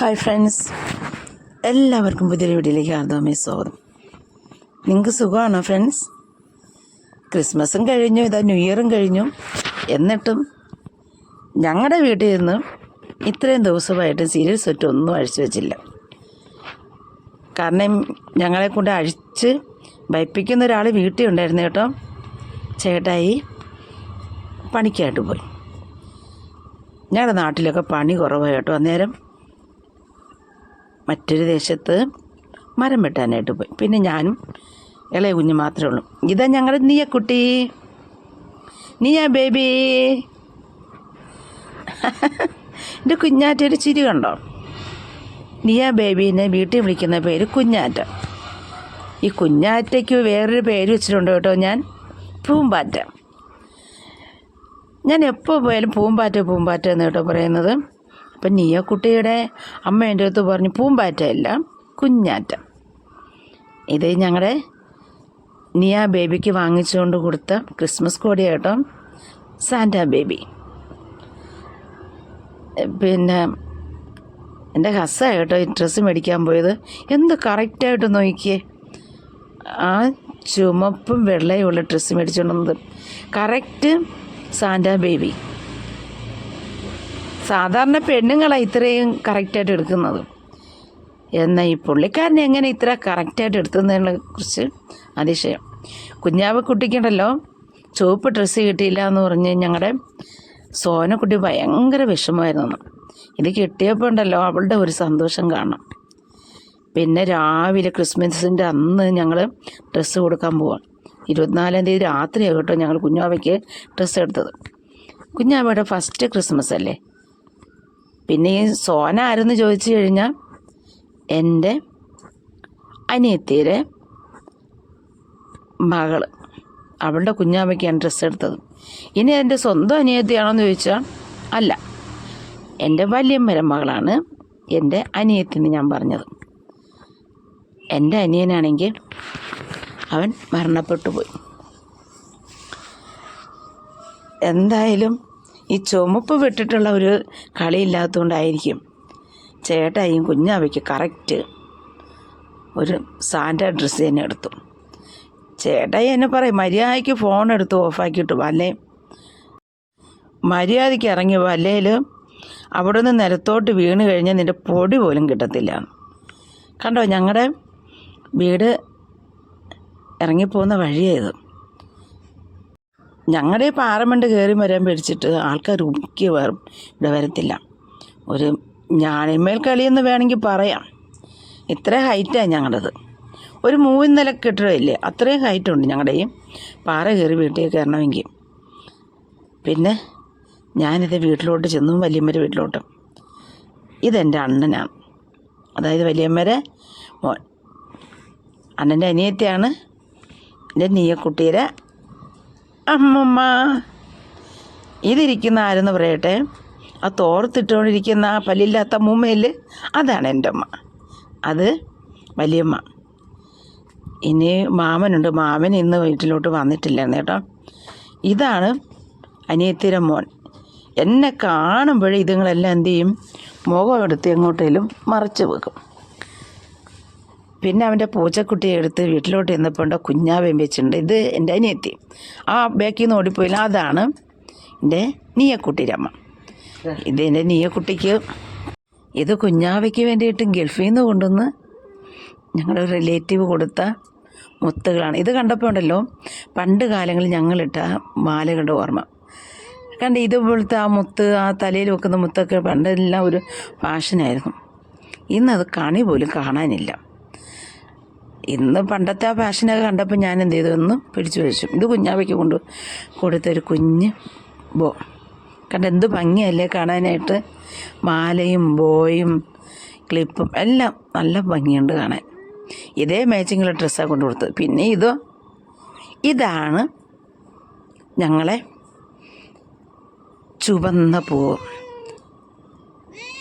Hi friends എല്ലാവർക്കും പുതിയ വീഡിയോയിലേക്ക് ആർദ്രമായി സ്വാഗതം. നിങ്ങൾക്ക് സുഖമാണോ ഫ്രണ്ട്സ് ക്രിസ്മസും കഴിഞ്ഞു ഇതാ ന്യൂ ഇയറും കഴിഞ്ഞു. എന്നിട്ടും ഞങ്ങളുടെ വീട്ടിൽ നിന്ന് ഇത്രയും ദിവസമായിട്ട് സീരിയൽ സെറ്റ് ഒന്നും അഴിച്ചു വെച്ചില്ല. കാരണം ഞങ്ങളെ കൊണ്ട് അഴിച്ച് ഭയപ്പിക്കുന്ന ഒരാൾ വീട്ടിൽ ഉണ്ടായിരുന്നു കേട്ടോ. ചേട്ടായി പണിക്കായിട്ട് പോയി. ഞങ്ങളുടെ നാട്ടിലൊക്കെ പണി കുറവായിട്ടോ അന്നേരം. മറ്റൊരു ദേശത്ത് മരം വെട്ടാനായിട്ട് പോയി. പിന്നെ ഞാനും ഇളയ കുഞ്ഞ് മാത്രമേ ഉള്ളൂ. ഇതാ ഞങ്ങളുടെ നീയ കുട്ടി. നീയാ ബേബി. എന്റെ കുഞ്ഞാറ്റൊരു ചിരി കണ്ടോ? നീയ ബേബീനെ വീട്ടിൽ വിളിക്കുന്ന പേര് കുഞ്ഞാറ്റ. ഈ കുഞ്ഞാറ്റയ്ക്ക് വേറൊരു പേര് വെച്ചിട്ടുണ്ട് കേട്ടോ ഞാൻ പൂമ്പാറ്റ. ഞാൻ എപ്പോൾ പോയാലും പൂമ്പാറ്റ പൂമ്പാറ്റ എന്ന് കേട്ടോ പറയുന്നത്. അപ്പം നീയക്കുട്ടിയുടെ അമ്മ എന്റെ അടുത്ത് പറഞ്ഞു പൂമ്പാറ്റ അല്ല കുഞ്ഞാറ്റ. ഇത് ഞങ്ങളുടെ നിയ ബേബിക്ക് വാങ്ങിച്ചുകൊണ്ട് കൊടുത്ത ക്രിസ്മസ് കോടി കേട്ടോ സാന്റ ബേബി. പിന്നെ എന്റെ ഹസ്സ കേട്ടോ ഈ ഡ്രസ്സ് മേടിക്കാൻ പോയത്. എന്ത് കറക്റ്റായിട്ട് നോക്കിയേ? ആ ചുമപ്പും വെള്ളയുമുള്ള ഡ്രസ്സ് മേടിച്ചുകൊണ്ടുവന്നത് കറക്റ്റ് സാന്റ ബേബി. സാധാരണ പെണ്ണുങ്ങളാണ് ഇത്രയും കറക്റ്റായിട്ട് എടുക്കുന്നത്. എന്നാൽ ഈ പുള്ളിക്കാരൻ എങ്ങനെ ഇത്ര കറക്റ്റായിട്ട് എടുത്തതിനെ കുറിച്ച് അതിശയം. കുഞ്ഞാവ കുട്ടിക്കുണ്ടല്ലോ. ചുവപ്പ് ഡ്രസ്സ് കിട്ടിയില്ല എന്ന് പറഞ്ഞ് ഞങ്ങളുടെ സോനക്കുട്ടി ഭയങ്കര വിഷമമായിരുന്നു. ഇത് കിട്ടിയപ്പോൾ ഉണ്ടല്ലോ അവളുടെ ഒരു സന്തോഷം കാണണം. പിന്നെ രാവിലെ ക്രിസ്മസിന്റെ അന്ന് ഞങ്ങൾ ഡ്രസ്സ് കൊടുക്കാൻ പോവാം. ഇരുപത്തിനാലാം തീയതി രാത്രിയാണ് കേട്ടോ ഞങ്ങൾ കുഞ്ഞാവയ്ക്ക് ഡ്രസ്സ് എടുത്തത്. കുഞ്ഞാവയുടെ ഫസ്റ്റ് ക്രിസ്മസ് അല്ലേ? പിന്നെ ഈ സോന ആരെന്ന് ചോദിച്ചു കഴിഞ്ഞാൽ എന്റെ അനിയത്തിയുടെ മകൾ അവളുടെ കുഞ്ഞാമ്മയ്ക്കാണ് ഡ്രസ്സ് എടുത്തത്. ഇനി എന്റെ സ്വന്തം അനിയത്തിയാണോന്ന് ചോദിച്ചാൽ അല്ല. എന്റെ വല്യമ്മര മകളാണ് എന്റെ അനിയത്തിന്ന് ഞാൻ പറഞ്ഞത്. എന്റെ അനിയനാണെങ്കിൽ അവൻ മരണപ്പെട്ടു പോയി. എന്തായാലും ഈ ചുമപ്പ് വിട്ടിട്ടുള്ള ഒരു കളിയില്ലാത്തതുകൊണ്ടായിരിക്കും ചേട്ടായും കുഞ്ഞാവയ്ക്ക് കറക്റ്റ് ഒരു സാൻഡ ഡ്രസ്സ് തന്നെ എടുത്തു. ചേട്ടായി എന്നെ പറയും മര്യാദയ്ക്ക് ഫോൺ എടുത്ത് ഓഫാക്കിയിട്ട് അല്ലേ? മര്യാദയ്ക്ക് ഇറങ്ങി വല്ലേൽ അവിടെ നിന്ന് നിലത്തോട്ട് വീണ് കഴിഞ്ഞാൽ നിന്റെ പൊടി പോലും കിട്ടത്തില്ല. കണ്ടോ ഞങ്ങളുടെ വീട് ഇറങ്ങിപ്പോകുന്ന വഴിയായത് ഞങ്ങളുടെ ഈ പാറമണ്ട് കയറി വരാൻ പേടിച്ചിട്ട് ആൾക്കാർ ഉക്കി വേറും ഇവിടെ വരത്തില്ല. ഒരു ഞാണിന്മേൽ കളിയെന്ന് വേണമെങ്കിൽ പറയാം. ഇത്ര ഹൈറ്റാണ് ഞങ്ങളുടേത് ഒരു മൂന്ന് നില കെട്ടിടമില്ലേ അത്രയും ഹൈറ്റുണ്ട് ഞങ്ങളുടെ ഈ പാറ കയറി വീട്ടിൽ കയറണമെങ്കിൽ. പിന്നെ ഞാനിത് വീട്ടിലോട്ട് ചെന്നു വലിയമ്മയുടെ വീട്ടിലോട്ട്. ഇതെന്റെ അണ്ണനാണ് അതായത് വലിയമ്മരെ മോൻ. അണ്ണന്റെ അനിയത്തെയാണ്. എന്റെ നീയക്കുട്ടിയുടെ അമ്മമ്മ. ഇതിരിക്കുന്ന ആരെന്ന് പറയട്ടെ? ആ തോർത്തിട്ടുകൊണ്ടിരിക്കുന്ന ആ പല്ലില്ലാത്ത അമ്മൂമ്മയിൽ അതാണ് എന്റെ അമ്മ അത് വലിയമ്മ. ഇനി മാമനുണ്ട്. മാമൻ ഇന്ന് വീട്ടിലോട്ട് വന്നിട്ടില്ലായിരുന്നു കേട്ടോ. ഇതാണ് അനിയത്തിയുടെ മോൻ. എന്നെ കാണുമ്പോഴേ ഇതുങ്ങളെല്ലാം എന്ത് ചെയ്യും? മുഖം എടുത്ത് എങ്ങോട്ടേലും മറച്ചു വെക്കും. പിന്നെ അവന്റെ പൂച്ചക്കുട്ടിയെ എടുത്ത് വീട്ടിലോട്ട് ചെന്നപ്പോൾ കുഞ്ഞാവേം വെച്ചിട്ടുണ്ട്. ഇത് എന്റെ അനിയത്തി. ആ ബാക്കിൽ നിന്ന് ഓടിപ്പോയില്ല. അതാണ് എന്റെ നീയക്കുട്ടി രമ. ഇത് എന്റെ നീയക്കുട്ടിക്ക് ഇത് കുഞ്ഞാവയ്ക്ക് വേണ്ടിയിട്ട് ഗൾഫിൽ നിന്ന് കൊണ്ടുവന്ന് ഞങ്ങളുടെ റിലേറ്റീവ് കൊടുത്ത മുത്തുകളാണ്. ഇത് കണ്ടപ്പോൾ ഉണ്ടല്ലോ പണ്ട് കാലങ്ങളിൽ ഞങ്ങളിട്ട മാലകളുടെ ഓർമ്മ. കണ്ട് ഇതുപോലത്തെ ആ മുത്ത് ആ തലയിൽ വെക്കുന്ന മുത്തൊക്കെ പണ്ടെല്ലാം ഒരു ഫാഷനായിരുന്നു. ഇന്നത് കണി പോലും കാണാനില്ല. ഇന്ന് പണ്ടത്തെ ആ ഫാഷനൊക്കെ കണ്ടപ്പോൾ ഞാൻ എന്ത് ചെയ്തു? ഒന്ന് പിടിച്ചു വെച്ചു. ഇത് കുഞ്ഞാവയ്ക്ക് കൊണ്ട് കൊടുത്തൊരു കുഞ്ഞ് ബോ. കണ്ട എന്ത് ഭംഗിയല്ലേ കാണാനായിട്ട്. മാലയും ബോയും ക്ലിപ്പും എല്ലാം നല്ല ഭംഗിയുണ്ട് കാണാൻ. ഇതേ മാച്ചിങ്ങുള്ള ഡ്രസ്സാണ് കൊണ്ട് കൊടുത്തത് പിന്നെ ഇതോ ഇതാണ് ഞങ്ങളെ ചുവന്ന പൂവ്.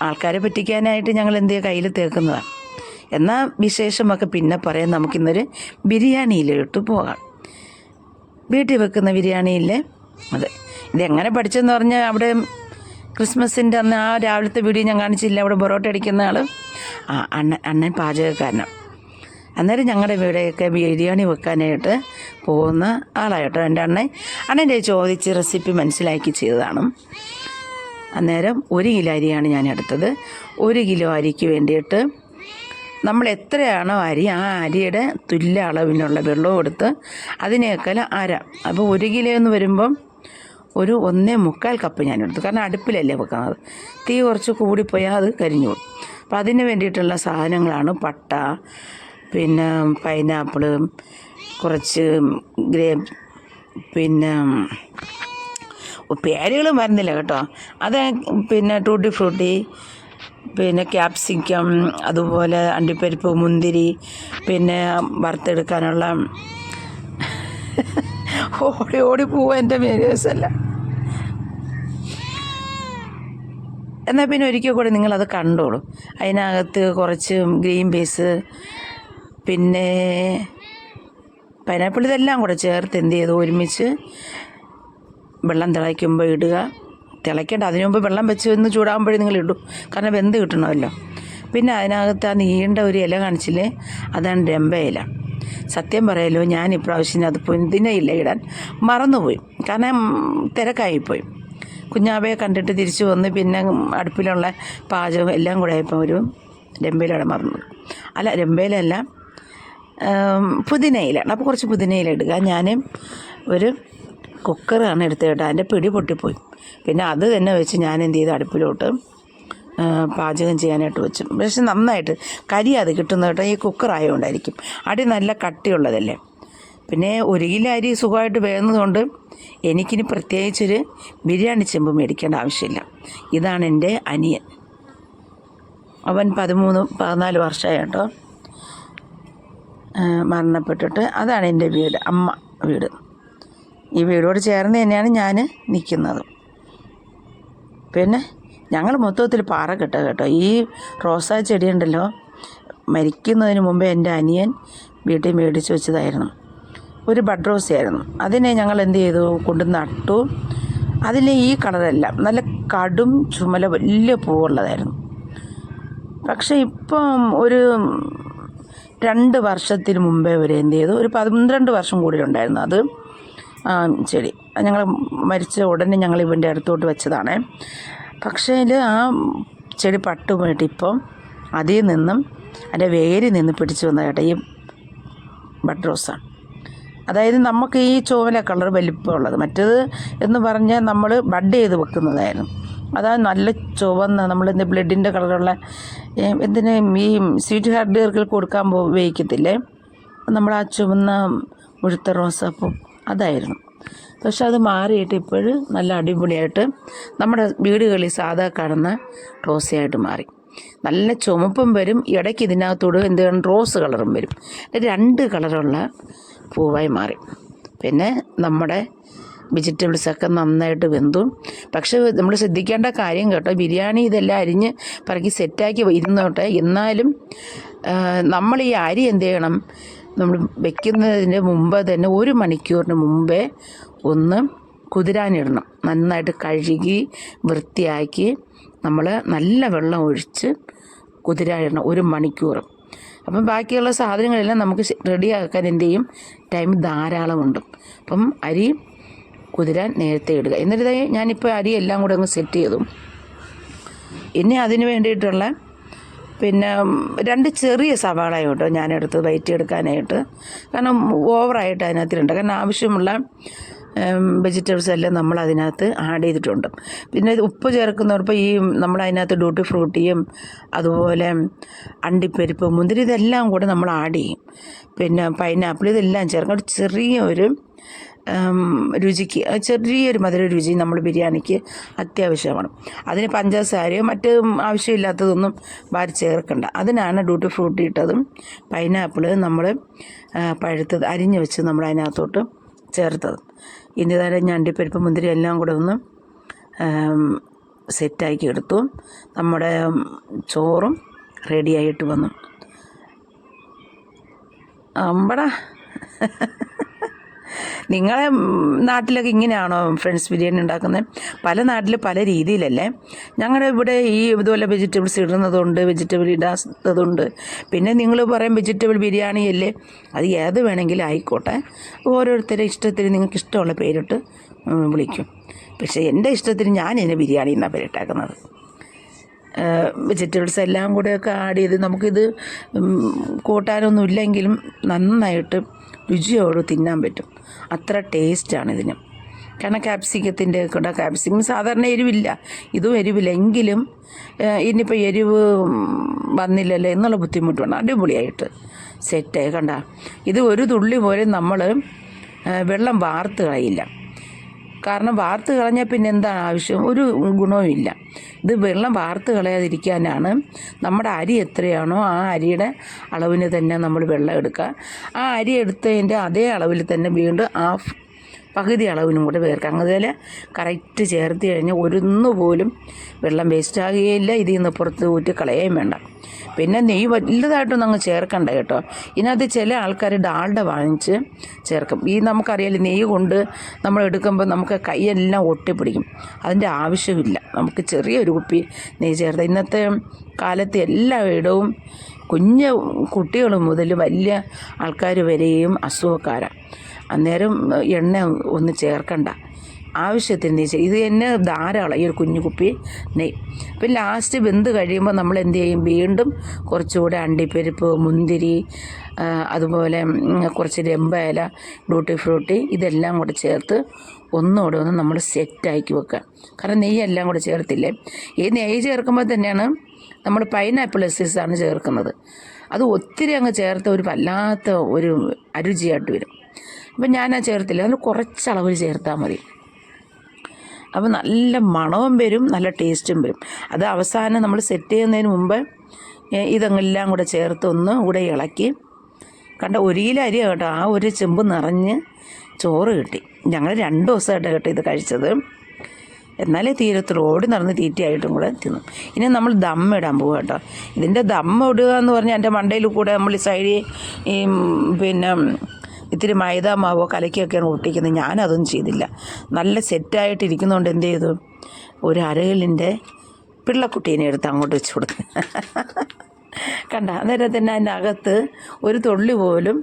ആൾക്കാരെ പറ്റിക്കാനായിട്ട് ഞങ്ങൾ എന്ത് കയ്യിൽ തേക്കുന്നതാണ് എന്നാൽ വിശേഷമൊക്കെ പിന്നെ പറയാം. നമുക്കിന്നൊരു ബിരിയാണിയിലോട്ട് പോകാം. വീട്ടിൽ വെക്കുന്ന ബിരിയാണിയില്ലേ? അതെ. ഇതെങ്ങനെ പഠിച്ചെന്ന് പറഞ്ഞാൽ അവിടെ ക്രിസ്മസിന്റെ അന്ന് ആ രാവിലത്തെ വീഡിയോ ഞാൻ കാണിച്ചില്ല. അവിടെ പൊറോട്ട അടിക്കുന്ന ആൾ ആ അണ്ണൻ അണ്ണൻ പാചകക്കാരനാണ് അന്നേരം ഞങ്ങളുടെ ഇവിടെയൊക്കെ ബിരിയാണി വെക്കാനായിട്ട് പോകുന്ന ആളായിട്ടോ എന്റെ അണ്ണൻ? അണ്ണന്റെ ചോദിച്ച് റെസിപ്പി മനസ്സിലാക്കി ചെയ്തതാണ്. അന്നേരം ഒരു കിലോ അരിയാണ് ഞാൻ എടുത്തത് ഒരു കിലോ അരിക്ക് വേണ്ടിയിട്ട് നമ്മൾ എത്രയാണോ അരി ആ അരിയുടെ തുല്യ അളവിനുള്ള വെള്ളവും എടുത്ത് അതിനേക്കാൾ അര. അപ്പോൾ ഒരു കിലോ എന്ന് വരുമ്പം ഒരു ഒന്നേ മുക്കാൽ കപ്പ് ഞാൻ എടുത്തു. കാരണം അടുപ്പിലല്ലേ വെക്കുന്നത്. തീ കുറച്ച് കൂടിപ്പോയാൽ അത് കരിഞ്ഞു പോകും. അപ്പം അതിന് വേണ്ടിയിട്ടുള്ള സാധനങ്ങളാണ് പട്ട പിന്നെ പൈനാപ്പിൾ കുറച്ച് ഗ്രേ പിന്നെ പേരുകളും വരുന്നില്ല കേട്ടോ. അത് പിന്നെ ടൂട്ടി ഫ്രൂട്ടി പിന്നെ ക്യാപ്സിക്കം അതുപോലെ അണ്ടിപ്പരിപ്പ് മുന്തിരി പിന്നെ വറുത്തെടുക്കാനുള്ള ഓടി ഓടി പോവാ എന്റെ മേരിയസല്ല എന്നാൽ പിന്നെ ഒരിക്കൽ കൂടി നിങ്ങളത് കണ്ടോളൂ. അതിനകത്ത് കുറച്ച് ഗ്രീൻ പീസ് പിന്നെ പൈനാപ്പിൾ ഇതെല്ലാം കൂടെ ചേർത്ത് എന്ത് ചെയ്തു? ഒരുമിച്ച് വെള്ളം തിളയ്ക്കുമ്പോൾ ഇടുക. തിളയ്ക്കേണ്ട. അതിനു മുമ്പ് വെള്ളം വെച്ച് ഒന്ന് ചൂടാകുമ്പോഴേ നിങ്ങൾ ഇടൂ. കാരണം വെന്ത് കിട്ടണമല്ലോ. പിന്നെ അതിനകത്ത് ആ നീണ്ട ഒരു ഇല കാണിച്ചില്ലേ? അതാണ് രമ്പ ഇല. സത്യം പറയല്ലോ ഞാൻ ഇപ്രാവശ്യം അത് ഇല ഇടാൻ മറന്നുപോയി. കാരണം തിരക്കായിപ്പോയി. കുഞ്ഞാവയെ കണ്ടിട്ട് തിരിച്ചു വന്ന് പിന്നെ അടുപ്പിലുള്ള പാചകം എല്ലാം കൂടെ ആയപ്പോൾ ഒരു രമ്പയിലയുടെ മറന്നു. അല്ല രമ്പയിലല്ല പുതിനയിലാണ് അപ്പോൾ കുറച്ച് പുതിനയില ഇടുക. ഞാൻ ഒരു കുക്കറാണ് എടുത്ത് കേട്ടോ അതിന്റെ പിടി പൊട്ടിപ്പോയി. പിന്നെ അത് തന്നെ വെച്ച് ഞാൻ എന്ത് ചെയ്ത് അടുപ്പിലോട്ട് പാചകം ചെയ്യാനായിട്ട് വെച്ചു. പക്ഷെ നന്നായിട്ട് കരി അത് കിട്ടുന്ന കേട്ടോ ഈ കുക്കറായതുകൊണ്ടായിരിക്കും അടി നല്ല കട്ടിയുള്ളതല്ലേ. പിന്നെ ഒരു കിലോ അരി സുഖമായിട്ട് വേകുന്നതുകൊണ്ട് എനിക്കിനി പ്രത്യേകിച്ചൊരു ബിരിയാണി ചെമ്പ് മേടിക്കേണ്ട ആവശ്യമില്ല. ഇതാണ് എന്റെ അനിയൻ. അവൻ പതിമൂന്ന് പതിനാല് വർഷമായി കേട്ടോ. മരണപ്പെട്ടിട്ട് അതാണ് എന്റെ വീട് അമ്മ വീട്. ഈ വീടോട് ചേർന്ന് തന്നെയാണ് ഞാൻ നിൽക്കുന്നത് പിന്നെ ഞങ്ങൾ മൊത്തത്തിൽ പാറ കെട്ട കേട്ടോ. ഈ റോസാ ചെടിയുണ്ടല്ലോ മരിക്കുന്നതിന് മുമ്പേ എന്റെ അനിയൻ വീട്ടിൽ മേടിച്ച് വെച്ചതായിരുന്നു. ഒരു ബഡ് റോസ് ആയിരുന്നു. അതിനെ ഞങ്ങൾ എന്ത് ചെയ്തു? കൊണ്ട് നട്ടു. അതിന് ഈ കളറല്ല നല്ല കടും ചുമല വലിയ പൂവുള്ളതായിരുന്നു. പക്ഷേ ഇപ്പം ഒരു രണ്ട് വർഷത്തിന് മുമ്പേ വരെ എന്ത് ചെയ്തു? ഒരു പന്ത്രണ്ട് വർഷം കൂടി ഉണ്ടായിരുന്നു അത്. ചെടി ഞങ്ങൾ മരിച്ച ഉടനെ ഞങ്ങൾ ഇവന്റെ അടുത്തോട്ട് വെച്ചതാണ്. പക്ഷേ ആ ചെടി പട്ടുപോയിട്ട് ഇപ്പം അതിൽ നിന്നും അതിന്റെ വേരിൽ നിന്ന് പിടിച്ചു വന്ന കേട്ടോ ഈ ബഡ് റോസാണ് അതായത് നമുക്ക് ഈ ചുവല കളർ വലിപ്പമുള്ളത് മറ്റേത് എന്ന് പറഞ്ഞാൽ നമ്മൾ ബഡ് ചെയ്ത് വെക്കുന്നതായിരുന്നു. അതായത് നല്ല ചുവന്ന നമ്മൾ ഇന്ന് ബ്ലഡിന്റെ കളറുള്ള എന്തിന് ഈ സ്വീറ്റ് ഹാർഡുകൾക്ക് കൊടുക്കാൻ ഉപയോഗിക്കത്തില്ലേ? നമ്മൾ ആ ചുവന്ന മുഴുത്ത റോസാപ്പൂ അതായിരുന്നു. പക്ഷെ അത് മാറിയിട്ട് ഇപ്പോഴും നല്ല അടിപൊളിയായിട്ട് നമ്മുടെ വീടുകളിൽ സാധാ കാണുന്ന റോസയായിട്ട് മാറി. നല്ല ചുമപ്പും വരും ഇടയ്ക്ക് ഇതിനകത്തോട് എന്ത് റോസ് കളറും വരും. രണ്ട് കളറുള്ള പൂവായി മാറി. പിന്നെ നമ്മുടെ വെജിറ്റബിൾസൊക്കെ നന്നായിട്ട് വെന്തു. പക്ഷേ നമ്മൾ ശ്രദ്ധിക്കേണ്ട കാര്യം കേട്ടോ ബിരിയാണി ഇതെല്ലാം അരിഞ്ഞ് പറക്കി സെറ്റാക്കി ഇരുന്നോട്ടെ. എന്നാലും നമ്മൾ ഈ അരി എന്ത് ചെയ്യണം നമ്മൾ വെക്കുന്നതിന് മുമ്പ് തന്നെ ഒരു മണിക്കൂറിന് മുമ്പേ ഒന്ന് കുതിരാനിടണം. നന്നായിട്ട് കഴുകി വൃത്തിയാക്കി നമ്മൾ നല്ല വെള്ളം ഒഴിച്ച് കുതിരാനിടണം ഒരു മണിക്കൂർ അപ്പം ബാക്കിയുള്ള സാധനങ്ങളെല്ലാം നമുക്ക് റെഡിയാക്കാൻ എന്ത് ചെയ്യും? ടൈം ധാരാളമുണ്ട്. അപ്പം അരി കുതിരാൻ നേരത്തെ ഇടുക. എന്നിട്ട് ഞാനിപ്പോൾ അരി എല്ലാം കൂടെ അങ്ങ് സെറ്റ് ചെയ്തു. ഇനി അതിന് വേണ്ടിയിട്ടുള്ള പിന്നെ രണ്ട് ചെറിയ സവാള കേട്ടോ ഞാനെടുത്ത് വയറ്റി എടുക്കാനായിട്ട് കാരണം ഓവറായിട്ട് അതിനകത്തിലുണ്ട്. കാരണം ആവശ്യമുള്ള വെജിറ്റബിൾസ് എല്ലാം നമ്മൾ അതിനകത്ത് ആഡ് ചെയ്തിട്ടുണ്ട്. പിന്നെ ഉപ്പ് ചേർക്കുന്നവർക്ക് ഈ നമ്മൾ അതിനകത്ത് ഡ്യൂട്ടി ഫ്രൂട്ടിയും അതുപോലെ അണ്ടിപ്പരിപ്പ് മുന്തിരി ഇതെല്ലാം കൂടെ നമ്മൾ ആഡ് ചെയ്യും. പിന്നെ പൈനാപ്പിൾ ഇതെല്ലാം ചേർക്കും. ചെറിയ ഒരു രുചിക്ക് ചെറിയൊരു മധുര രുചി നമ്മൾ ബിരിയാണിക്ക് അത്യാവശ്യമാണ്. അതിന് പഞ്ചസാരയോ മറ്റ് ആവശ്യമില്ലാത്തതൊന്നും വാരി ചേർക്കണ്ട. അതിനാണ് ഡ്യൂട്ടി ഫ്രൂട്ടി ഇട്ടതും പൈനാപ്പിൾ നമ്മൾ പഴുത്തത് അരിഞ്ഞ് വെച്ച് നമ്മൾ അതിനകത്തോട്ട് ചേർത്തത്. തന്നെ ഞണ്ടിപ്പരിപ്പ് മുന്തിരി എല്ലാം കൂടെ ഒന്ന് സെറ്റാക്കി എടുത്തു. നമ്മുടെ ചോറും റെഡിയായിട്ട് വന്നു. അമ്പടാ. നിങ്ങളെ നാട്ടിലൊക്കെ ഇങ്ങനെയാണോ ഫ്രണ്ട്സ് ബിരിയാണി ഉണ്ടാക്കുന്നത് പല നാട്ടിൽ പല രീതിയിലല്ലേ? ഞങ്ങളുടെ ഇവിടെ ഈ ഇതുപോലെ വെജിറ്റബിൾസ് ഇടുന്നതുണ്ട് വെജിറ്റബിൾ ഇടാത്തതുണ്ട്. പിന്നെ നിങ്ങൾ പറയും വെജിറ്റബിൾ ബിരിയാണി അല്ലേ? അത് ഏത് വേണമെങ്കിലും ആയിക്കോട്ടെ. ഓരോരുത്തരുടെ ഇഷ്ടത്തിന് നിങ്ങൾക്ക് ഇഷ്ടമുള്ള പേരിട്ട് വിളിക്കും. പക്ഷേ എന്റെ ഇഷ്ടത്തിന് ഞാൻ ഇതിനെ ബിരിയാണി എന്നാണ് പേരിട്ടേക്കുന്നത്. വെജിറ്റബിൾസ് എല്ലാം കൂടെയൊക്കെ ആഡ് ചെയ്ത് നമുക്കിത് കൂട്ടാനൊന്നും ഇല്ലെങ്കിലും നന്നായിട്ട് രുചിയോട് തിന്നാൻ പറ്റും. അത്ര ടേസ്റ്റാണ് ഇതിന്. കാരണം ക്യാപ്സിക്കത്തിന്റെ കൂടെ ക്യാപ്സിക്കം സാധാരണ എരിവില്ല. ഇതും എരിവില്ല. എങ്കിലും ഇനിയിപ്പോൾ എരിവ് വന്നില്ലല്ലോ എന്നുള്ള ബുദ്ധിമുട്ടുണ്ട് അടിപൊളിയായിട്ട് സെറ്റായി കണ്ട? ഇത് ഒരു തുള്ളി പോലും നമ്മൾ വെള്ളം വാർത്ത് കളയില്ല. കാരണം വാർത്ത് കളഞ്ഞാൽ പിന്നെ എന്താണ് ആവശ്യം? ഒരു ഗുണവുമില്ല ഇത് വെള്ളം വാർത്ത് കളയാതിരിക്കാനാണ്. നമ്മുടെ അരി എത്രയാണോ ആ അരിയുടെ അളവിന് തന്നെ നമ്മൾ വെള്ളം എടുക്കുക. ആ അരി എടുത്തതിന്റെ അതേ അളവിൽ തന്നെ വീണ്ടും ആ പകുതി അളവിനും കൂടെ ചേർക്കാം അങ്ങനെ കറക്റ്റ് ചേർത്ത് കഴിഞ്ഞാൽ ഒരുന്നുപോലും വെള്ളം വേസ്റ്റ് ആകുകയില്ല ഇതിൽ നിന്ന് പുറത്ത് ഊറ്റി കളയുകയും വേണ്ട. പിന്നെ നെയ്യ് വലുതായിട്ടൊന്നും അങ്ങ് ചേർക്കണ്ട കേട്ടോ. ഇതിനകത്ത് ചില ആൾക്കാർ ഡാൾഡ വാങ്ങിച്ച് ചേർക്കും. ഈ നമുക്കറിയാലോ നെയ്യ് കൊണ്ട് നമ്മൾ എടുക്കുമ്പോൾ നമുക്ക് കൈയെല്ലാം ഒട്ടിപ്പിടിക്കും. അതിന്റെ ആവശ്യമില്ല. നമുക്ക് ചെറിയൊരു കുപ്പി നെയ്യ് ചേർത്ത്. ഇന്നത്തെ കാലത്ത് എല്ലായിടവും കുഞ്ഞ് കുട്ടികൾ മുതൽ വലിയ ആൾക്കാർ വരെയും അസുഖക്കാരാണ് അന്നേരം എണ്ണ ഒന്ന് ചേർക്കണ്ട. ആവശ്യത്തിന് നെയ്യ് ഇത് തന്നെ ധാരാളം ഈ ഒരു കുഞ്ഞു കുപ്പി നെയ്യ് അപ്പം ലാസ്റ്റ് വെന്ത് കഴിയുമ്പോൾ നമ്മൾ എന്ത് ചെയ്യും? വീണ്ടും കുറച്ചുകൂടെ അണ്ടിപ്പരിപ്പ് മുന്തിരി അതുപോലെ കുറച്ച് രമ്പയില ഡ്യൂട്ടി ഫ്രൂട്ടി ഇതെല്ലാം കൂടെ ചേർത്ത് ഒന്നുകൂടെ ഒന്ന് നമ്മൾ സെറ്റാക്കി വെക്കുക. കാരണം നെയ്യ് എല്ലാം കൂടെ ചേർത്തില്ലേ? ഈ നെയ്യ് ചേർക്കുമ്പോൾ തന്നെയാണ് നമ്മൾ പൈനാപ്പിൾ ആണ് ചേർക്കുന്നത്. അത് ഒത്തിരി അങ്ങ് ചേർത്ത ഒരു വല്ലാത്ത ഒരു അരുചിയായിട്ട് വരും. അപ്പം ഞാനാ ചേർത്തില്ല. അതിന് കുറച്ചളവിൽ ചേർത്താൽ മതി. അപ്പോൾ നല്ല മണവും വരും നല്ല ടേസ്റ്റും വരും. അത് അവസാനം നമ്മൾ സെറ്റ് ചെയ്യുന്നതിന് മുമ്പ് ഇതെല്ലാം കൂടെ ചേർത്ത് ഒന്ന് കൂടെ ഇളക്കി. കണ്ട ഒരു കിലോ അരി കേട്ടോ ആ ഒരു ചെമ്പ് നിറഞ്ഞ് ചോറ് കിട്ടി. ഞങ്ങൾ രണ്ട് ദിവസമായിട്ട് കേട്ടോ ഇത് കഴിച്ചത്. എന്നാലേ തീരത്തുള്ളൂ. ഓടി നടന്ന് തീറ്റയായിട്ടും കൂടെ തിന്നു. ഇനി നമ്മൾ ദമ്മ ഇടാൻ പോകും കേട്ടോ. ഇതിന്റെ ദമ്മ ഇടുക എന്ന് പറഞ്ഞാൽ എന്റെ മണ്ടയിൽ കൂടെ നമ്മൾ സൈഡിൽ ഈ പിന്നെ ഇത്തിരി മൈദ മാവോ കലക്കിയൊക്കെയാണ് ഒട്ടിക്കുന്നത്. ഞാനതൊന്നും ചെയ്തില്ല. നല്ല സെറ്റായിട്ടിരിക്കുന്നതുകൊണ്ട് എന്ത് ചെയ്തു? ഒരു അരകലിന്റെ പിള്ളക്കുട്ടീനെ എടുത്ത് അങ്ങോട്ട് വെച്ച് കൊടുത്തു. കണ്ട അന്നേരം തന്നെ അതിന്റെ അകത്ത് ഒരു തുള്ളി പോലും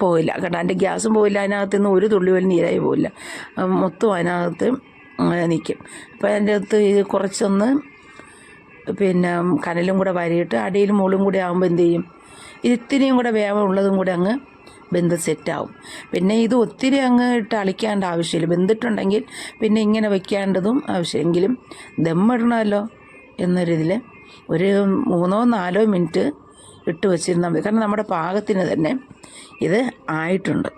പോയില്ല. കണ്ട അതിന്റെ ഗ്യാസും പോയില്ല. അതിനകത്ത് നിന്ന് ഒരു തുള്ളി പോലും നീരായി പോയില്ല. മൊത്തം അതിനകത്ത് നിൽക്കും അപ്പോൾ അതിന്റെ അകത്ത് കുറച്ചൊന്ന് പിന്നെ കനലും കൂടെ വരിയിട്ട് അടിയിലും മുകളും കൂടെ ആകുമ്പോൾ എന്ത് ചെയ്യും? ഇത് ഇത്തിരിയും കൂടെ വേവുള്ളതും കൂടെ അങ്ങ് ബന്ധ സെറ്റാവും പിന്നെ ഇത് ഒത്തിരി അങ്ങ് ഇട്ട് അളിക്കേണ്ട ആവശ്യമില്ല. ബന്ധിട്ടുണ്ടെങ്കിൽ പിന്നെ ഇങ്ങനെ വയ്ക്കേണ്ടതും ആവശ്യമെങ്കിലും ദമ്മിടണമല്ലോ എന്നൊരിതിൽ ഒരു മൂന്നോ നാലോ മിനിറ്റ് ഇട്ട് വെച്ചിരുന്നാൽ മതി. കാരണം നമ്മുടെ പാകത്തിന് തന്നെ ഇത് ആയിട്ടുണ്ട്.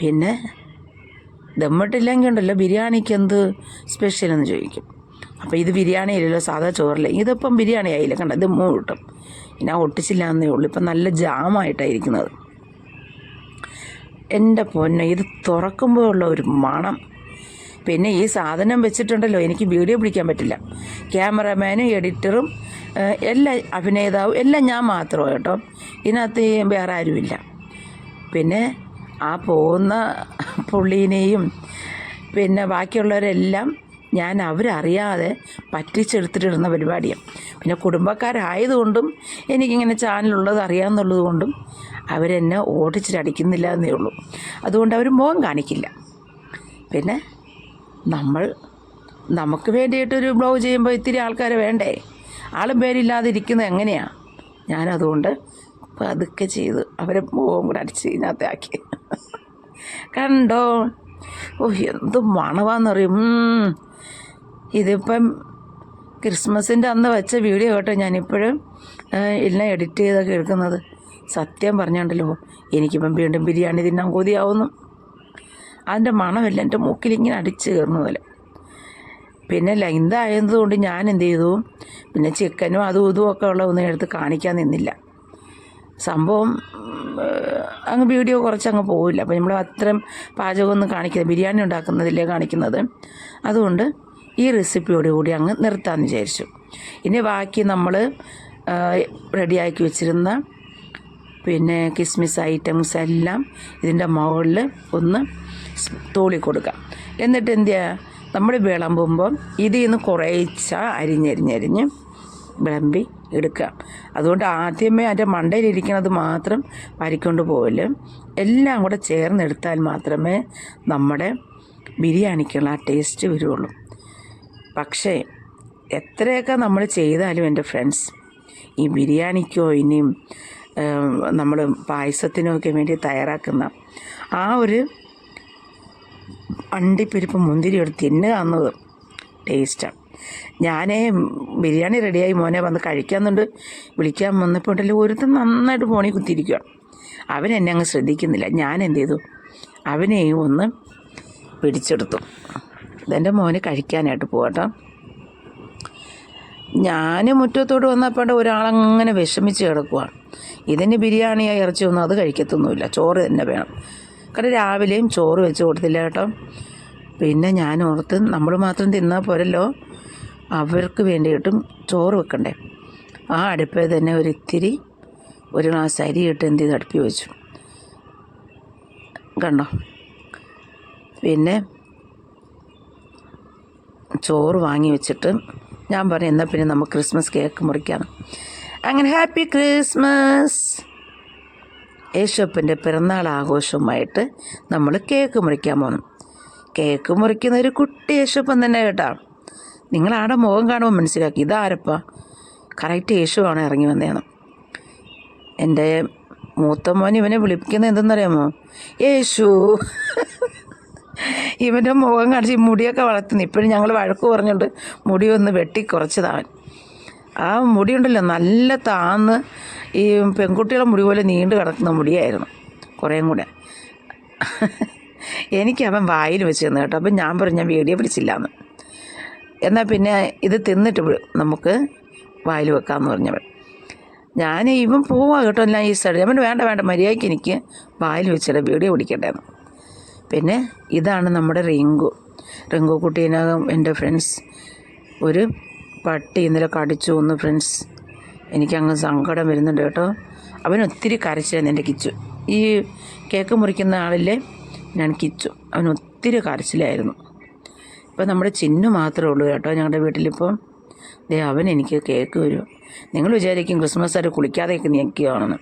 പിന്നെ ദമ്മിട്ടില്ലെങ്കിൽ ഉണ്ടല്ലോ ബിരിയാണിക്ക് എന്ത് സ്പെഷ്യൽ എന്ന് ചോദിക്കും. അപ്പോൾ ഇത് ബിരിയാണി അല്ലല്ലോ സാധാ ചോറില്ല ഇതിപ്പം ബിരിയാണി ആയില്ല. കണ്ട? ഇത് മൂ കിട്ടും ആ ഒട്ടിച്ചില്ല എന്നേ ഉള്ളൂ. ഇപ്പം നല്ല ജാമായിട്ടായിരിക്കുന്നത്. എന്റെ പൊന്നെ ഇത് തുറക്കുമ്പോൾ ഉള്ള ഒരു മണം. പിന്നെ ഈ സാധനം വെച്ചിട്ടുണ്ടല്ലോ എനിക്ക് വീഡിയോ പിടിക്കാൻ പറ്റില്ല. ക്യാമറമാനും എഡിറ്ററും എല്ലാ അഭിനേതാവും എല്ലാം ഞാൻ മാത്രമാണ് കേട്ടോ. ഇതിനകത്ത് വേറെ ആരുമില്ല. പിന്നെ ആ പോകുന്ന പുള്ളീനെയും പിന്നെ ബാക്കിയുള്ളവരെല്ലാം ഞാൻ അവരറിയാതെ പറ്റിച്ചെടുത്തിട്ടിരുന്ന പരിപാടിയാണ്. പിന്നെ കുടുംബക്കാരായതുകൊണ്ടും എനിക്കിങ്ങനെ ചാനലുള്ളത് അറിയാമെന്നുള്ളത് കൊണ്ടും അവരെന്നെ ഓടിച്ചിട്ടടിക്കുന്നില്ല എന്നേ ഉള്ളൂ. അതുകൊണ്ട് അവർ മുഖം കാണിക്കില്ല. പിന്നെ നമ്മൾ നമുക്ക് വേണ്ടിയിട്ടൊരു ബ്ലോഗ് ചെയ്യുമ്പോൾ ഇത്തിരി ആൾക്കാർ വേണ്ടേ? ആളും പേരില്ലാതിരിക്കുന്നത് എങ്ങനെയാണ് ഞാനതുകൊണ്ട് പതുക്കെ ചെയ്ത് അവരെ മുഖം കൂടെ അടിച്ച് ഇതിനകത്താക്കി. കണ്ടോ? ഓ എന്ത് മണവാന്നറിയും. ഇതിപ്പം ക്രിസ്മസിന്റെ അന്ന് വെച്ച വീഡിയോ കേട്ടോ ഞാനിപ്പോഴും എല്ലാം എഡിറ്റ് ചെയ്തൊക്കെ എടുക്കുന്നത്. സത്യം പറഞ്ഞുണ്ടല്ലോ എനിക്കിപ്പം വീണ്ടും ബിരിയാണി തിന്നാൻ കൊതിയാവുന്നു. അതിന്റെ മണമെല്ലാം എന്റെ മൂക്കിലിങ്ങനെ അടിച്ച് കയറുന്ന പോലെ. പിന്നെ ലൈന്തായതുകൊണ്ട് ഞാൻ എന്ത് ചെയ്തു? പിന്നെ ചിക്കനും അതും ഇതും ഒക്കെ ഉള്ള ഒന്നും എടുത്ത് കാണിക്കാൻ നിന്നില്ല. സംഭവം അങ്ങ് വീഡിയോ കുറച്ച് അങ്ങ് പോവില്ല. അപ്പോൾ നമ്മൾ അത്രയും പാചകമൊന്നും കാണിക്കുന്നത് ബിരിയാണി ഉണ്ടാക്കുന്നതില്ലേ കാണിക്കുന്നത്. അതുകൊണ്ട് ഈ റെസിപ്പിയോട് കൂടി അങ്ങ് നിർത്താമെന്ന് വിചാരിച്ചു. ഇനി ബാക്കി നമ്മൾ റെഡിയാക്കി വെച്ചിരുന്ന പിന്നെ കിസ്മിസ് ഐറ്റംസ് എല്ലാം ഇതിന്റെ മുകളിൽ ഒന്ന് തോളി കൊടുക്കാം. എന്നിട്ട് എന്ത് ചെയ്യുക നമ്മൾ വിളമ്പുമ്പം ഇതിൽ നിന്ന് കുറേച്ച അരിഞ്ഞരിഞ്ഞരിഞ്ഞ് വിളമ്പി എടുക്കുക. അതുകൊണ്ട് ആദ്യമേ അതിന്റെ മണ്ടയിലിരിക്കുന്നത് മാത്രം പരിക്കൊണ്ട് പോകലും എല്ലാം കൂടെ ചേർന്നെടുത്താൽ മാത്രമേ നമ്മുടെ ബിരിയാണിക്കുള്ള ആ ടേസ്റ്റ് വരുള്ളൂ. പക്ഷേ എത്രയൊക്കെ നമ്മൾ ചെയ്താലും എന്റെ ഫ്രണ്ട്സ് ഈ ബിരിയാണിക്കോ ഇനിയും നമ്മൾ പായസത്തിനോ ഒക്കെ വേണ്ടി തയ്യാറാക്കുന്ന ആ ഒരു അണ്ടിപ്പരിപ്പ് മുന്തിരി എടുത്ത് തിന്നുക എന്നത് ടേസ്റ്റാണ്. ഞാൻ ബിരിയാണി റെഡിയായി മോനെ വന്ന് കഴിക്കാമെന്നുണ്ട് വിളിക്കാൻ വന്നപ്പോൾ ഉണ്ടല്ലോ ഒരുത്തൻ നന്നായിട്ട് ഫോണിൽ കുത്തിയിരിക്കുക അവൻ എന്നെ അങ്ങ് ശ്രദ്ധിക്കുന്നില്ല. ഞാൻ എന്ത് ചെയ്തു? അവനെയും ഒന്ന് പിടിച്ചെടുത്തു. ഇതെന്റെ മോന് കഴിക്കാനായിട്ട് പോകട്ടോ ഞാൻ മുറ്റത്തോട് വന്നപ്പോൾ ഒരാളങ്ങനെ വിഷമിച്ച് കിടക്കുവാണ് ഇതിന് ബിരിയാണിയോ ഇറച്ചിയൊന്നും അത് കഴിക്കത്തൊന്നുമില്ല. ചോറ് തന്നെ വേണം. കാരണം രാവിലെയും ചോറ് വെച്ച് കൊടുത്തില്ല കേട്ടോ. പിന്നെ ഞാൻ ഓർത്ത് നമ്മൾ മാത്രം തിന്നാൽ പോരല്ലോ. അവർക്ക് വേണ്ടിയിട്ടും ചോറ് വെക്കണ്ടേ. ആ അടുപ്പിൽ തന്നെ ഒരു ഇത്തിരി ഒരു ഗ്ലാസ് അരി ഇട്ട് എന്ത് ചെയ്ത് അടുപ്പി വെച്ചു. കണ്ടോ? പിന്നെ ചോറ് വാങ്ങി വെച്ചിട്ട് ഞാൻ പറഞ്ഞു എന്നാൽ പിന്നെ നമുക്ക് ക്രിസ്മസ് കേക്ക് മുറിക്കാം. അങ്ങനെ ഹാപ്പി ക്രിസ്മസ്. യേശപ്പന്റെ പിറന്നാൾ ആഘോഷവുമായിട്ട് നമ്മൾ കേക്ക് മുറിക്കാൻ പോകണം കേക്ക് മുറിക്കുന്ന ഒരു കുട്ടി യേശുപ്പൻ തന്നെ കേട്ടാണ് നിങ്ങളാടെ മുഖം കാണുമ്പോൾ മനസ്സിലാക്കി ഇതാരപ്പ കറക്റ്റ് യേശുവാണ് ഇറങ്ങി വന്നതെന്ന് എന്റെ മൂത്ത മോൻ ഇവനെ വിളിക്കുന്നത് എന്തെന്നറിയാമോ? യേശു. ഇവന്റെ മുഖം കാണിച്ച് മുടിയൊക്കെ വളർത്തുന്നു. ഇപ്പോഴും ഞങ്ങൾ വഴക്ക് പറഞ്ഞുകൊണ്ട് മുടി ഒന്ന് വെട്ടി കുറച്ചതാവൻ. ആ മുടിയുണ്ടല്ലോ നല്ല താന്ന് ഈ പെൺകുട്ടികളെ മുടി പോലെ നീണ്ടു കിടക്കുന്ന മുടിയായിരുന്നു കുറേയും കൂടെ. എനിക്ക് അവൻ വായിൽ വെച്ച് തന്നു കേട്ടോ. അപ്പം ഞാൻ പറഞ്ഞു ഞാൻ വീഡിയോ പിടിച്ചില്ലാന്ന്. എന്നാൽ പിന്നെ ഇത് തിന്നിട്ട് നമുക്ക് വായിൽ വെക്കാമെന്ന് പറഞ്ഞവൻ. ഞാൻ ഇവൻ പോവാ കേട്ടോ ഞാൻ ഈ സൈഡ് അവൻ വേണ്ട വേണ്ട മര്യാദയ്ക്ക് എനിക്ക് വായിൽ വെച്ചിട്ട് വീഡിയോ പിടിക്കണ്ടേന്ന്. പിന്നെ ഇതാണ് നമ്മുടെ റിങ്കു. റിങ്കു കുട്ടീനകം എന്റെ ഫ്രണ്ട്സ് ഒരു പട്ടി ഇന്നലെ കടിച്ചു ഒന്ന് ഫ്രണ്ട്സ് എനിക്കങ്ങ് സങ്കടം വരുന്നുണ്ട് കേട്ടോ. അവൻ ഒത്തിരി കരച്ചിലായിരുന്നു എന്റെ കിച്ചു. ഈ കേക്ക് മുറിക്കുന്ന ആളില്ലേ? ഞാൻ കിച്ചു. അവൻ ഒത്തിരി കരച്ചിലായിരുന്നു. ഇപ്പം നമ്മുടെ ചിന്നു മാത്രമേ ഉള്ളൂ കേട്ടോ ഞങ്ങളുടെ വീട്ടിലിപ്പം ദേ അവൻ എനിക്ക് കേക്ക് വരും നിങ്ങൾ വിചാരിക്കും ക്രിസ്മസ് ആയിട്ട് കുളിക്കാതെയൊക്കെ നിൽക്കുകയാണെന്ന്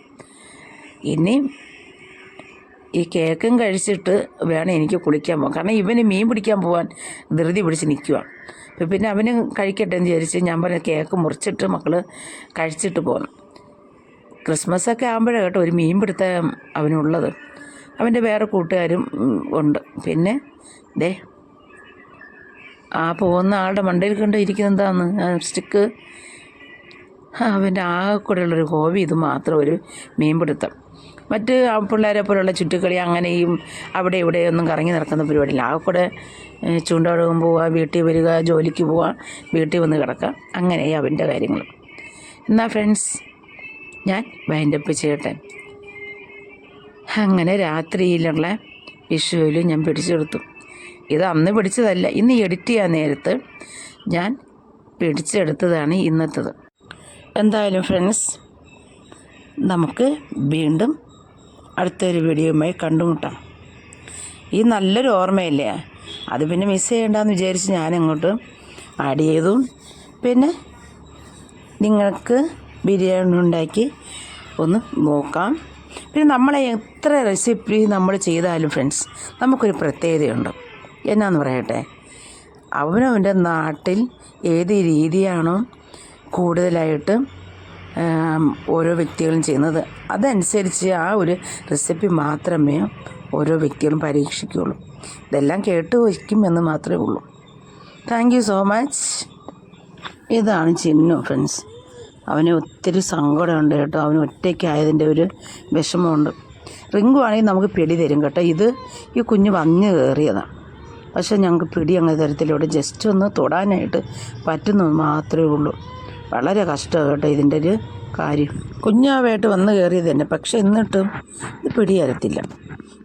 ഇനി ഈ കേക്കും കഴിച്ചിട്ട് വേണം എനിക്ക് കുളിക്കാൻ പോകാൻ. കാരണം ഇവന് മീൻ പിടിക്കാൻ പോകാൻ ധൃതി പിടിച്ച് നിൽക്കുക അപ്പം പിന്നെ അവന് കഴിക്കട്ടെ എന്ന് വിചാരിച്ച് ഞാൻ പറഞ്ഞ കേക്ക് മുറിച്ചിട്ട് മക്കൾ കഴിച്ചിട്ട് പോകണം ക്രിസ്മസ് ഒക്കെ ആകുമ്പോഴാണ് കേട്ടോ ഒരു മീൻ പിടുത്തം അവനുള്ളത്. അവന്റെ വേറെ കൂട്ടുകാരും ഉണ്ട്. പിന്നെ ദേ ആ പോകുന്ന ആളുടെ മണ്ടയിൽ കണ്ട് ഇരിക്കുന്നത് എന്താന്ന് സ്റ്റിക്ക്. അവന്റെ ആകെ കൂടെയുള്ളൊരു ഹോബി ഇത് മാത്രം ഒരു മീൻപിടുത്തം മറ്റ് പിള്ളേരെ പോലുള്ള ചുറ്റുകളി അങ്ങനെയും അവിടെ ഇവിടെ ഒന്നും കറങ്ങി നടക്കുന്ന പരിപാടിയില്ല. ആകെ കൂടെ ചൂണ്ട ചൂണ്ടോടകം പോവുക വീട്ടിൽ വരിക ജോലിക്ക് പോവുക വീട്ടിൽ വന്ന് കിടക്കുക. അങ്ങനെ അവന്റെ കാര്യങ്ങൾ. എന്നാ ഫ്രണ്ട്സ് ഞാൻ വൈൻഡപ്പ് ചെയ്യട്ടെ. അങ്ങനെ രാത്രിയിലുള്ള വിഷുവിൽ ഞാൻ പിടിച്ചെടുത്തു ഇത് അന്ന് പിടിച്ചതല്ല ഇന്ന് എഡിറ്റ് ചെയ്യാൻ നേരത്ത് ഞാൻ പിടിച്ചെടുത്തതാണ് ഇന്നത്തത്. എന്തായാലും ഫ്രണ്ട്സ് നമുക്ക് വീണ്ടും അടുത്തൊരു വീഡിയോയുമായി കണ്ടുമുട്ടാം. ഈ നല്ലൊരു ഓർമ്മയല്ലേ? അത് പിന്നെ മിസ് ചെയ്യണ്ടെന്ന് വിചാരിച്ച് ഞാൻ അങ്ങോട്ട് ആഡ് ചെയ്തു. പിന്നെ നിങ്ങൾക്ക് ബിരിയാണി ഉണ്ടാക്കി ഒന്ന് നോക്കാം. പിന്നെ നമ്മളെ എത്ര റെസിപ്പി നമ്മൾ ചെയ്താലും ഫ്രണ്ട്സ് നമുക്കൊരു പ്രത്യേകതയുണ്ട്. എന്നാന്ന് പറയട്ടെ? അവനവന്റെ നാട്ടിൽ ഏത് രീതിയാണോ കൂടുതലായിട്ട് ഓരോ വ്യക്തികളും ചെയ്യുന്നത്. അതനുസരിച്ച് ആ ഒരു റെസിപ്പി മാത്രമേ ഓരോ വ്യക്തികളും പരീക്ഷിക്കുകയുള്ളൂ. ഇതെല്ലാം കേട്ട് വയ്ക്കും എന്ന് മാത്രമേ ഉള്ളൂ. താങ്ക് യു സോ മച്ച് ഇതാണ് ചിന്നു ഫ്രണ്ട്സ് അവന് ഒത്തിരി സങ്കടമുണ്ട് കേട്ടോ. അവന് ഒറ്റയ്ക്കായതിന്റെ ഒരു വിഷമമുണ്ട്. റിങ്കു ആണെങ്കിൽ നമുക്ക് പിടി തരും കേട്ടോ. ഇത് ഈ കുഞ്ഞ് വന്ന് കയറിയതാണ് പക്ഷേ ഞങ്ങൾക്ക് പിടി അങ്ങനെ തരത്തിലൂടെ ജസ്റ്റ് ഒന്ന് തൊടാനായിട്ട് പറ്റുന്നു മാത്രമേ ഉള്ളൂ. വളരെ കഷ്ടമാണ് കേട്ടോ ഇതിന്റെ ഒരു കാര്യം. കുഞ്ഞാവായിട്ട് വന്ന് കയറിയത് തന്നെ. പക്ഷെ എന്നിട്ടും ഇത് പിടിയരത്തില്ല.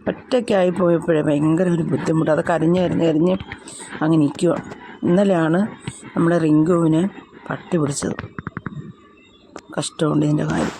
ഒറ്റയ്ക്കായി പോയപ്പോഴേ ഭയങ്കര ഒരു ബുദ്ധിമുട്ട്. അത് കരഞ്ഞ് കരഞ്ഞ് കരഞ്ഞ് അങ്ങ് നിൽക്കുക ഇന്നലെയാണ് നമ്മുടെ റിങ്കുവിനെ പട്ടി പിടിച്ചത്. കഷ്ടമുണ്ട് ഇതിന്റെ കാര്യം.